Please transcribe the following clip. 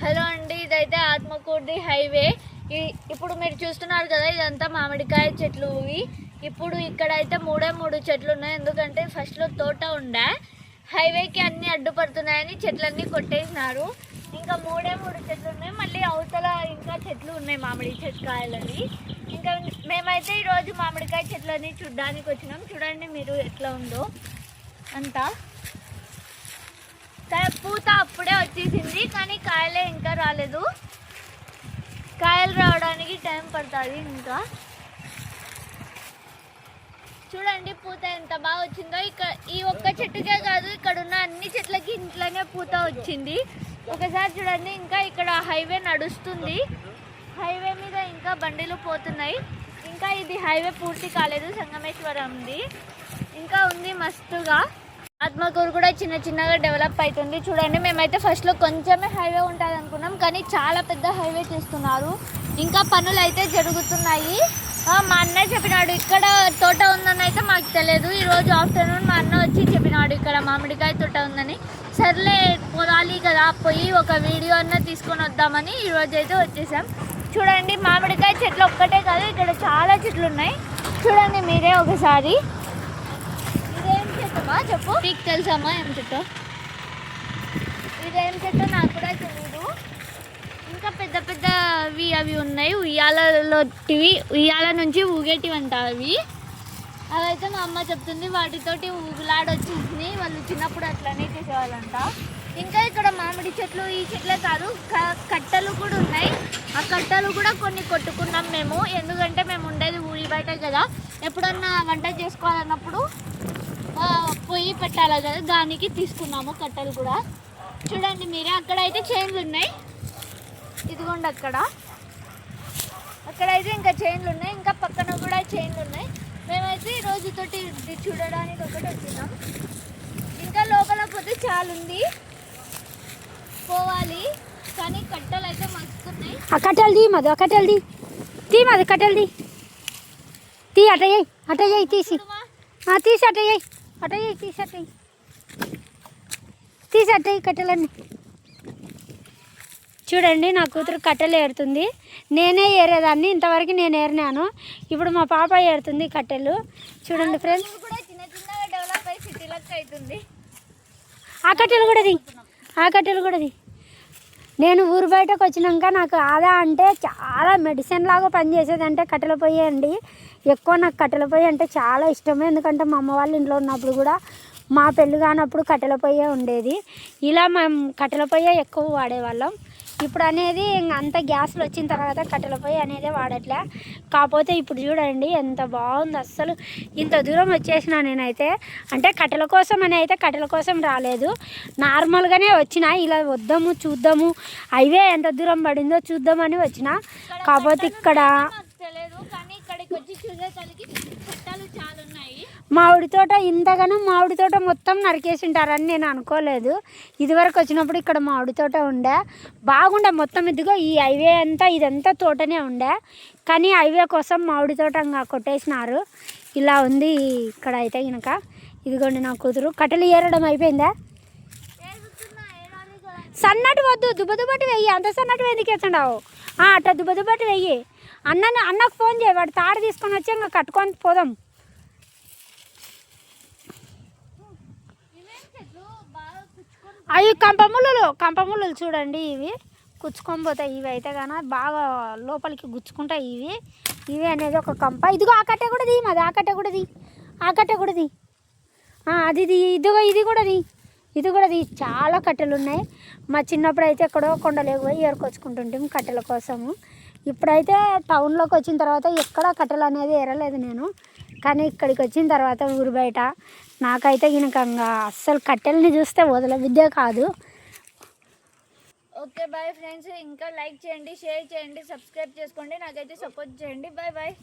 Hello అండి ఇదైతే ఆత్మకూర్ది highway. ఇప్పుడు మీరు చూస్తున్నారు కదా ఇదంతా మామిడికాయ చెట్లు. ఇప్పుడు ఇక్కడ అయితే మూడే మూడు చెట్లు ఉన్నాయి. ఎందుకంటే ఫస్ట్లో తోట ఉండే. హైవేకి అన్ని అడ్డుపడుతున్నాయని చెట్లన్నీ కొట్టేసినారు. ఇంకా మూడే మూడు చెట్లు ఉన్నాయి. మళ్ళీ అవతల ఇంకా చెట్లు ఉన్నాయి మామిడి చెట్టు కాయలని ఇంకా మేమైతే ఈరోజు మామిడికాయ చెట్లని చూడ్డానికి వచ్చినాం. చూడండి మీరు ఎట్లా ఉందో అంతా. పూత అప్పుడే వచ్చేసింది కానీ కాయలే ఇంకా రాలేదు. కాయలు రావడానికి టైం పడుతుంది ఇంకా. చూడండి పూత ఎంత బాగా వచ్చిందో. ఇక్కడ ఈ ఒక్క చెట్టుకే కాదు ఇక్కడ ఉన్న అన్ని చెట్లకి ఇంట్లోనే పూత వచ్చింది. ఒకసారి చూడండి ఇంకా ఇక్కడ హైవే నడుస్తుంది. హైవే మీద ఇంకా బండిలు పోతున్నాయి. ఇంకా ఇది హైవే పూర్తి కాలేదు సంగమేశ్వరంది. ఇంకా ఉంది మస్తుగా. ఆత్మకూరు కూడా చిన్న చిన్నగా డెవలప్ అవుతుంది చూడండి మేమైతే ఫస్ట్లో కొంచెమే హైవే ఉంటుంది అనుకున్నాం కానీ చాలా పెద్ద హైవే చేస్తున్నారు. ఇంకా పనులు అయితే జరుగుతున్నాయి మా అన్న చెప్పినాడు ఇక్కడ తోట ఉందని అయితే మాకు తెలియదు. ఈరోజు ఆఫ్టర్నూన్ మా అన్న వచ్చి చెప్పినాడు ఇక్కడ మామిడికాయ తోట ఉందని. సర్లే పోదాలి కదా పోయి ఒక వీడియో అన్న తీసుకొని వద్దామని ఈరోజు అయితే వచ్చేసాం. చూడండి మామిడికాయ చెట్లు ఒక్కటే కాదు ఇక్కడ చాలా చెట్లు ఉన్నాయి. చూడండి మీరే ఒకసారి. చెట్టమ్మా చెప్పు. మీకు తెలుసమ్మా ఏం చెట్టు? ఇదేం చెట్టు? నాకు కూడా తెలియదు ఇంకా పెద్ద పెద్దవి అవి ఉన్నాయి. ఉయ్యాలలోటివి ఉయ్యాల నుంచి ఊగేటివి అంట అవి. అవైతే మా అమ్మ చెప్తుంది వాటితోటి ఊగులాడొచ్చేసింది వాళ్ళు చిన్నప్పుడు అట్లనే చేసేవాళ్ళంట. ఇంకా ఇక్కడ మామిడి చెట్లు ఈ చెట్లే కాదు క- కట్టెలు కూడా ఉన్నాయి. ఆ కట్టెలు కూడా కొన్ని కొట్టుకున్నాం మేము. ఎందుకంటే మేము ఉండేది ఊరి బయట కదా. ఎప్పుడన్నా వంట చేసుకోవాలన్నప్పుడు పొయ్యి పెట్టాలి కదా? దానికి తీసుకున్నాము కట్టెలు కూడా. చూడండి మీరే అక్కడ అయితే చైన్లు ఉన్నాయి. ఇదిగోండి అక్కడ. అక్కడైతే ఇంకా చైన్లు ఉన్నాయి ఇంకా పక్కన కూడా చైన్లు ఉన్నాయి. మేమైతే ఈ రోజుతోటి ఇది చూడడానికి ఒకటి వచ్చినాం. ఇంకా లోపల పోతే చాలా ఉంది. పోవాలి కానీ కట్టెలు అయితే మస్తున్నాయి ఆ కట్టెలు తీ మధు ఆ కట్టెలు తీ. తీ మధు కట్టెలు తీ. తీ అట చేయి అట చేయి తీసి తీసి అట చేయి అట చేయి తీసి అట చేయి తీసి అట్ట చేయి కట్టెలన్నీ. చూడండి నా కూతురు కట్టెలు ఏరుతుంది. నేనే ఏరేదాన్ని ఇంతవరకు నేను ఏరినాను. ఇప్పుడు మా పాప ఏరుతుంది కట్టెలు. చూడండి ఫ్రెండ్స్ ఇది కూడా చిన్న చిన్నగా డెవలప్ అయ్యి సిటీలకు అవుతుంది. ఆ కట్టెలు కూడా తీ. ఆ కట్టెలు కూడా తీ. నేను ఊరు బయటకు వచ్చినాక నాకు ఆదా అంటే చాలా మెడిసిన్ లాగా పనిచేసేది అంటే కట్టెల పొయ్యి అండి. ఎక్కువ నాకు కట్టెల పొయ్యి అంటే చాలా ఇష్టం. ఎందుకంటే మా అమ్మ వాళ్ళ ఇంట్లో ఉన్నప్పుడు కూడా మా పెళ్ళి కానప్పుడు కట్టెల పొయ్యే ఉండేది. ఇలా మేము కట్టెల పొయ్యే ఎక్కువ వాడేవాళ్ళం. ఇప్పుడు అనేది ఇంక అంత గ్యాస్లు వచ్చిన తర్వాత కట్టెల పొయ్యి అనేది వాడట్లే. కాకపోతే ఇప్పుడు చూడండి ఎంత బాగుంది అస్సలు. ఇంత దూరం వచ్చేసిన నేనైతే అంటే కట్టెల కోసం అని అయితే కట్టెల కోసం రాలేదు. నార్మల్గానే వచ్చిన ఇలా వద్దాము చూద్దాము హైవే ఎంత దూరం పడిందో చూద్దామని వచ్చిన. కాకపోతే ఇక్కడ నాకు తెలియదు కానీ ఇక్కడికి వచ్చి చూసేసరికి చట్టాలు చాలా ఉన్నాయి మామిడి తోట ఇంతగానో మామిడి తోట మొత్తం నరికేసింటారని నేను అనుకోలేదు. ఇదివరకు వచ్చినప్పుడు ఇక్కడ మామిడి తోట ఉండే. బాగుండే మొత్తం ఇదిగో ఈ హైవే అంతా ఇదంతా తోటనే ఉండే. కానీ హైవే కోసం మామిడి తోట ఇంకా కొట్టేసినారు. ఇలా ఉంది ఇక్కడ అయితే కనుక ఇదిగోండి నా కూతురు. కట్టెలు ఏరడం అయిపోయిందా? సన్నటి వద్దు దుబ్బదుబ్బటి వెయ్యి. అంత సన్నటి ఎందుకు వేస్తుండవు అట్ట దుబ్బదుబ్బటి వెయ్యి. అన్నని అన్నకు ఫోన్ చేయి వాడు తాడు తీసుకొని వచ్చి ఇంకా కట్టుకొని పోదాం. అవి కంపముళ్ళు కంపముళ్ళు చూడండి ఇవి. కుచ్చుకొని పోతాయి. ఇవి అయితే కానీ బాగా లోపలికి గుచ్చుకుంటాయి ఇవి. ఇవి అనేది ఒక కంప. ఇదిగో ఆ కట్టే కూడా ది మాది ఆ కట్టె కూడా ది ఆ కట్టె కూడా ది అది ఇది ఇదిగో ఇది కూడా ది ఇది కూడా ఇది చాలా కట్టెలు ఉన్నాయి. మా చిన్నప్పుడు అయితే ఎక్కడో కొండలేకు పోయి ఏరుకొచ్చుకుంటుంటాం కట్టెల కోసము. ఇప్పుడైతే టౌన్లోకి వచ్చిన తర్వాత ఎక్కడ కట్టెలు అనేది ఏరలేదు నేను. కానీ ఇక్కడికి వచ్చిన తర్వాత ఊరు బయట నాకైతే ఇంకా అస్సలు కట్టెల్ని చూస్తే వదల విద్య కాదు. ఓకే బాయ్ ఫ్రెండ్స్ ఇంకా లైక్ చేయండి షేర్ చేయండి సబ్స్క్రైబ్ చేసుకోండి. నాకైతే సపోర్ట్ చేయండి. Bye bye